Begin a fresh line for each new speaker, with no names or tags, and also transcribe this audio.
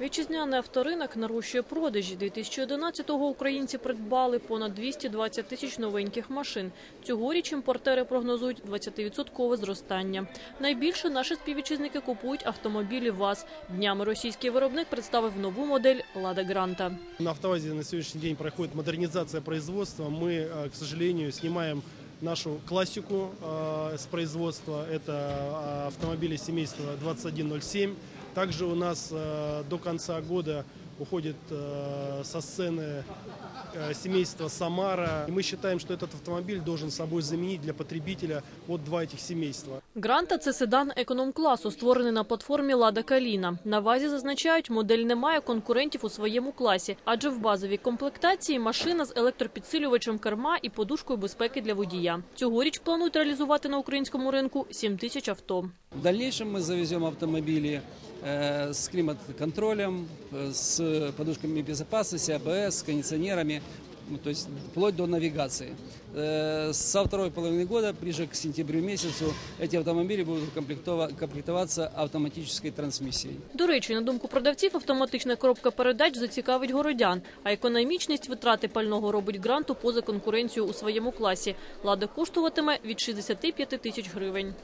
Вітчизняний авторинок нарощує продажі. 2011-го українці придбали понад 220 тисяч новеньких машин. Цьогоріч імпортери прогнозують 20% зростання. Найбільше наші співвітчизники купують автомобілі ВАЗ. Днями російський виробник представив нову модель «Лада Гранта».
На автовазе на сегодняшний день проходит модернизация производства. Мы, э, к сожалению, снимаем нашу классику э, с производства. Это э, автомобили семейства 2107. Также у нас э, до конца года уходит э, со сцены э, семейство Самара. И мы считаем, что этот автомобиль должен собой заменить для потребителя вот два этих семейства.
Гранта – це седан економ-класу, створений на платформі «Лада Каліна». На ВАЗі зазначають, модель не має конкурентів у своєму класі, адже в базовій комплектації машина з електропідсилювачем керма і подушкою безпеки для водія. Цьогоріч планують реалізувати на українському ринку 7 тисяч авто.
В дальнейшем мы завезем автомобили э, с климат-контролем, э, с подушками безопасности, АБС, с кондиционерами, ну, то есть вплоть до навигации. Э, со второй половины года, ближе к сентябрю месяцу, эти автомобили будут укомплектова- комплектоваться автоматической трансмиссией.
До речі, на думку продавців, автоматична коробка передач зацікавить городян, а економічність витрати пального робить гранту поза конкуренцією у своєму класі. «Лада» коштуватиме від 65 тисяч гривень.